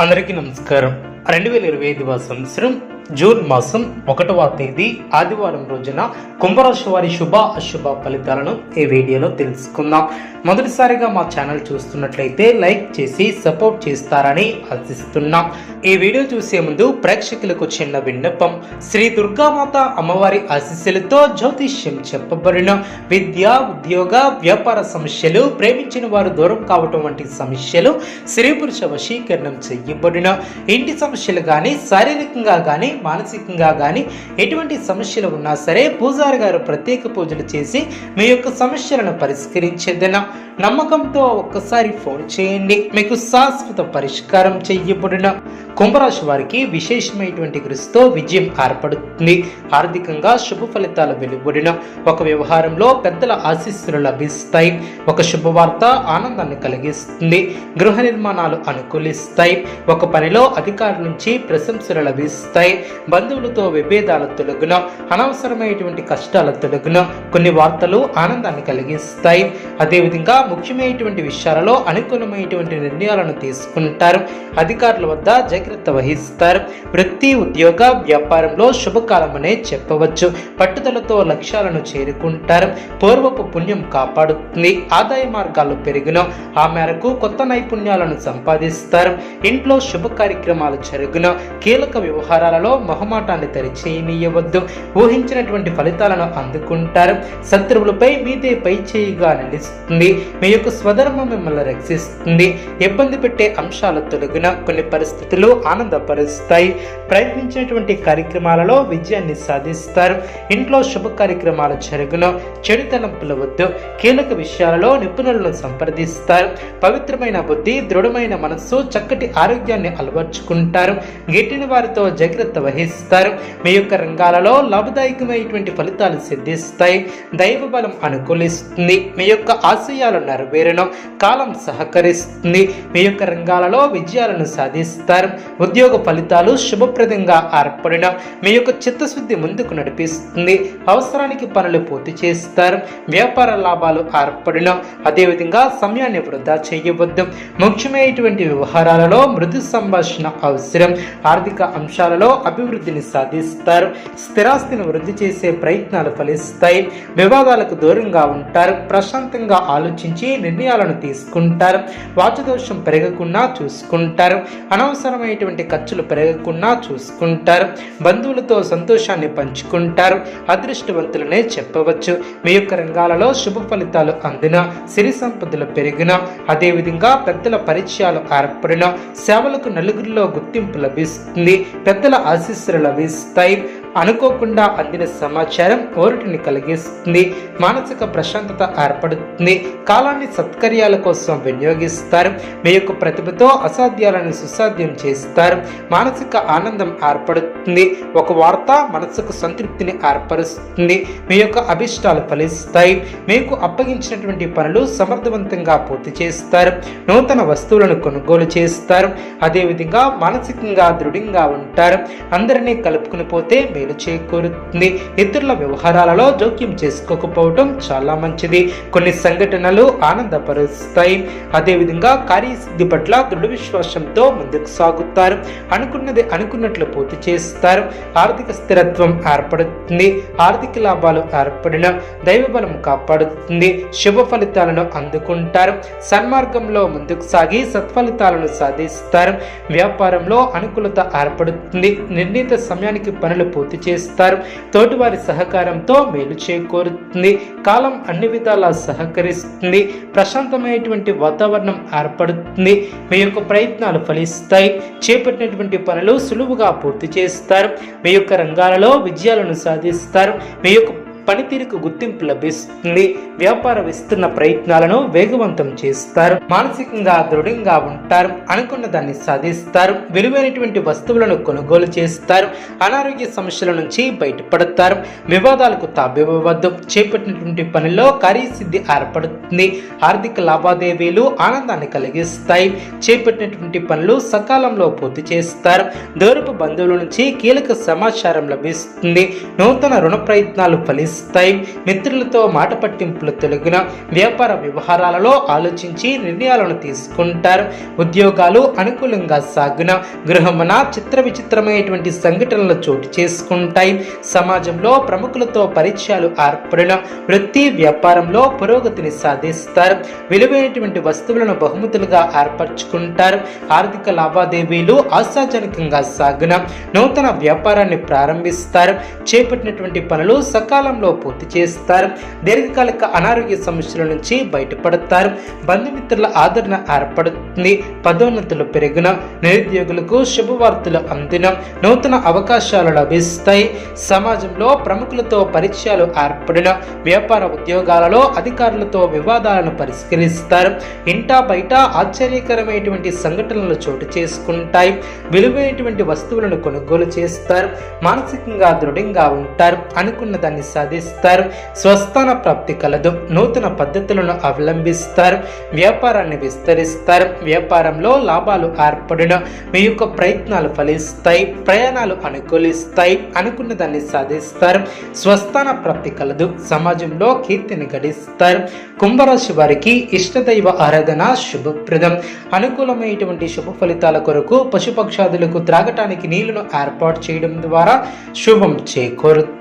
అందరికీ నమస్కారం. రెండు వేల ఇరవై ఐదవ సంవత్సరం జూన్ మాసం ఒకటవ తేదీ ఆదివారం రోజున కుంభరాశి వారి శుభ అశుభ ఫలితాలను ఈ వీడియోలో తెలుసుకుందాం. మొదటిసారిగా మా ఛానల్ చూస్తున్నట్లయితే లైక్ చేసి సపోర్ట్ చేస్తారని ఆశిస్తున్నాం. ఈ వీడియో చూసే ముందు ప్రేక్షకులకు చిన్న విన్నపం. శ్రీ దుర్గామాత అమ్మవారి ఆశీస్సులతో జ్యోతిష్యం చెప్పబడిన విద్య ఉద్యోగ వ్యాపార సమస్యలు ప్రేమించిన వారు దూరం కావటం వంటి సమస్యలు స్త్రీ పురుష వశీకరణం చెయ్యబడిన ఇంటి సమస్యలు కానీ శారీరకంగా కానీ మానసికంగా కానీ ఎటువంటి సమస్యలు ఉన్నా సరే పూజారి గారు ప్రత్యేక పూజలు చేసి మీ యొక్క సమస్యలను పరిష్కరించేదన. నమ్మకంతో ఒక్కసారి ఫోన్ చేయండి. మీకు శాశ్వత పరిష్కారం చెయ్యబడిన కుంభరాశి వారికి విశేషమైనటువంటి కృషితో విజయం ఏర్పడుతుంది. ఆర్థికంగా శుభ ఫలితాలు వెలువడిన. ఒక వ్యవహారంలో పెద్దల ఆశీస్సులు లభిస్తాయి. ఒక శుభవార్త ఆనందాన్ని కలిగిస్తుంది. గృహ నిర్మాణాలు అనుకూలిస్తాయి. ఒక పనిలో అధికారుల నుంచి ప్రశంసలు లభిస్తాయి. బంధువులతో విభేదాల తొలగున అనవసరమైనటువంటి కష్టాల తొలగున. కొన్ని వార్తలు ఆనందాన్ని కలిగిస్తాయి. అదేవిధంగా ముఖ్యమైనటువంటి విషయాలలో అనుకూలమైనటువంటి నిర్ణయాలను తీసుకుంటారు. అధికారుల వద్ద జాగ్రత్త వహిస్తారు. వృత్తి ఉద్యోగ వ్యాపారంలో శుభకాలమనే చెప్పవచ్చు. పట్టుదలతో లక్ష్యాలను చేరుకుంటారు. పూర్వపు పుణ్యం కాపాడుతుంది. ఆదాయ మార్గాలు పెరిగిన. ఆ మేరకు కొత్త నైపుణ్యాలను సంపాదిస్తారు. ఇంట్లో శుభ కార్యక్రమాలు జరుగున. కీలక వ్యవహారాలలో మొహమాటాన్ని తెరిచేయనీయవద్దు ఊహించినటువంటి ఫలితాలను అందుకుంటారు. శత్రువులపై మీదే పై చేయిగా నిలుస్తుంది. మీ యొక్క స్వధర్మం మిమ్మల్ని రక్షిస్తుంది. ఇబ్బంది పెట్టే అంశాల తొలగిన కొన్ని పరిస్థితులు ఆనందపరుస్తాయి. ప్రయత్నించినటువంటి కార్యక్రమాలలో విజయాన్ని సాధిస్తారు. ఇంట్లో శుభ కార్యక్రమాలు జరుగున. చెడు తలంపుల వద్దు కీలక విషయాలలో నిపుణులను సంప్రదిస్తారు. పవిత్రమైన బుద్ధి దృఢమైన మనస్సు చక్కటి ఆరోగ్యాన్ని అలవర్చుకుంటారు. గిట్టిన వారితో జాగ్రత్త నిర్వహిస్తారు. మీ యొక్క రంగాలలో లాభదాయకమైనటువంటి ఫలితాలు సిద్ధిస్తాయి. దైవ బలం అనుకూలిస్తుంది. మీ యొక్క ఆశయాలు నెరవేరడం కాలం సహకరిస్తుంది. మీ యొక్క రంగాలలో విజయాలను సాధిస్తారు. ఉద్యోగ ఫలితాలు శుభప్రదంగా ఏర్పడడం మీ యొక్క చిత్తశుద్ధి ముందుకు నడిపిస్తుంది. అవసరానికి పనులు పూర్తి చేస్తారు. వ్యాపార లాభాలు ఏర్పడడం అదేవిధంగా సమయాన్ని వృధా చేయవద్దు. ముఖ్యమైనటువంటి వ్యవహారాలలో మృదు సంభాషణ అవసరం. ఆర్థిక అంశాలలో అభివృద్ధిని సాధిస్తారు స్థిరాస్తిని వృద్ధి చేసే ప్రయత్నాలు ఫలిస్తాయి వివాదాలకు దూరంగా ఉంటారు ప్రశాంతంగా ఆలోచించి నిర్ణయాలను తీసుకుంటారు వాచదోషం పెరగకుండా చూసుకుంటారు అనవసరమైనటువంటి ఖర్చులు పెరగకుండా చూసుకుంటారు బంధువులతో సంతోషాన్ని పంచుకుంటారు అదృష్టవంతులనే చెప్పవచ్చు. మీ యొక్క రంగాలలో శుభ ఫలితాలు అందిన సిరి సంపదలు పెరిగిన అదేవిధంగా పెద్దల పరిచయాలు ఏర్పడిన సేవలకు నలుగురిలో గుర్తింపు లభిస్తుంది. పెద్దల ఆశీస్సులు లభిస్తాయి. అనుకోకుండా అందిన సమాచారం ఓరటిని కలిగిస్తుంది. మానసిక ప్రశాంతత ఏర్పడుతుంది. కాలాన్ని సత్కర్యాల కోసం వినియోగిస్తారు. మీ యొక్క ప్రతిభతో అసాధ్యాలను సుసాధ్యం చేస్తారు. మానసిక ఆనందం ఏర్పడుతుంది. ఒక వార్త మనసుకు సంతృప్తిని ఏర్పరుస్తుంది. మీ యొక్క అభిష్టాలు ఫలిస్తాయి. మీకు అప్పగించినటువంటి పనులు సమర్థవంతంగా పూర్తి చేస్తారు. నూతన వస్తువులను కొనుగోలు చేస్తారు. అదేవిధంగా మానసికంగా దృఢంగా ఉంటారు. అందరినీ కలుపుకుని పోతే మేలు చేకూరుతుంది. ఇతరుల వ్యవహారాలలో జోక్యం చేసుకోకపోవటం చాలా మంచిది. కొన్ని సంఘటనలు ఆనందపరుస్తాయి. అదేవిధంగా కార్యసిద్ధి పట్ల దృఢ విశ్వాసంతో ముందుకు సాగుతారు. అనుకున్నది అనుకున్నట్లు పూర్తి చేస్తారు. ఆర్థిక స్థిరత్వం ఏర్పడుతుంది. ఆర్థిక లాభాలు ఏర్పడిన దైవబలం కాపాడుతుంది. శుభ ఫలితాలను అందుకుంటారు. సన్మార్గంలో ముందుకు సాగి సత్ఫలితాలను సాధిస్తారు. వ్యాపారంలో అనుకూలత ఏర్పడుతుంది. నిర్ణీత సమయానికి పనులు పూర్తి పూర్తి చేస్తారు. తోటివారి సహకారంతో మేలు చేకూరుతుంది. కాలం అన్ని విధాలా సహకరిస్తుంది. ప్రశాంతమైనటువంటి వాతావరణం ఏర్పడుతుంది. మీ యొక్క ప్రయత్నాలు ఫలిస్తాయి. చేపట్టినటువంటి పనులు సులువుగా పూర్తి చేస్తారు. మీ యొక్క రంగాలలో విజయాలను సాధిస్తారు. మీ యొక్క పనితీరుకు గుర్తింపు లభిస్తుంది. వ్యాపార విస్తరణ ప్రయత్నాలను వేగవంతం చేస్తారు. మానసికంగా దృఢంగా ఉంటారు. అనుకున్న దాన్ని సాధిస్తారు. విలువైనటువంటి వస్తువులను కొనుగోలు చేస్తారు. అనారోగ్య సమస్యల నుంచి బయటపడతారు. వివాదాలకు తాబివ్వవద్దు చేపట్టినటువంటి పనిలో కార్యసిద్ధి ఏర్పడుతుంది. ఆర్థిక లావాదేవీలు ఆనందాన్ని కలిగిస్తాయి. చేపట్టినటువంటి పనులు సకాలంలో పూర్తి చేస్తారు. దూరపు బంధువుల నుంచి కీలక సమాచారం లభిస్తుంది. నూతన రుణ ప్రయత్నాలు ఫలిస్తాయి. లభిస్తాయి మిత్రులతో మాట పట్టింపులు తొలగిన వ్యాపార వ్యవహారాలలో ఆలోచించి నిర్ణయాలను తీసుకుంటారు. ఉద్యోగాలు అనుకూలంగా సాగున గృహమున చిత్ర విచిత్రమైనటువంటి సంఘటనలు చోటు చేసుకుంటాయి. సమాజంలో ప్రముఖులతో పరిచయాలు ఏర్పడిన వృత్తి వ్యాపారంలో పురోగతిని సాధిస్తారు. విలువైనటువంటి వస్తువులను బహుమతులుగా ఏర్పరచుకుంటారు. ఆర్థిక లావాదేవీలు ఆశాజనకంగా సాగున నూతన వ్యాపారాన్ని ప్రారంభిస్తారు. చేపట్టినటువంటి పనులు సకాలంలో పూర్తి చేస్తారు. దీర్ఘకాలిక అనారోగ్య సమస్యల నుంచి బయటపడతారు. బంధుమిత్రుల ఆదరణ ఏర్పడుతుంది. పదోన్నతులు పెరిగిన నిరుద్యోగులకు శుభవార్తలు అందిన నూతన అవకాశాలు లభిస్తాయి. సమాజంలో ప్రముఖులతో పరిచయాలు ఏర్పడిన వ్యాపార ఉద్యోగాలలో అధికారులతో వివాదాలను పరిష్కరిస్తారు. ఇంటా బయట ఆశ్చర్యకరమైనటువంటి సంఘటనలు చోటు చేసుకుంటాయి. విలువైనటువంటి వస్తువులను కొనుగోలు చేస్తారు. మానసికంగా దృఢంగా ఉంటారు. అనుకున్న దాన్ని సాధిస్తారు స్వస్థాన ప్రాప్తి కలదు నూతన పద్ధతులను అవలంబిస్తారు వ్యాపారాన్ని విస్తరిస్తారు వ్యాపారంలో లాభాలు ఏర్పడిన మీ యొక్క ప్రయత్నాలు ఫలిస్తాయి ప్రయాణాలు అనుకూలిస్తాయి అనుకున్న దాన్ని సాధిస్తారు స్వస్థాన ప్రాప్తి కలదు సమాజంలో కీర్తిని గడిస్తారు కుంభరాశి వారికి ఇష్టదైవ ఆరాధన శుభప్రదం అనుకూలమైనటువంటి శుభ ఫలితాల కొరకు పశుపక్షాదులకు త్రాగటానికి నీళ్ళను ఏర్పాటు చేయడం ద్వారా శుభం చేకూరుతుంది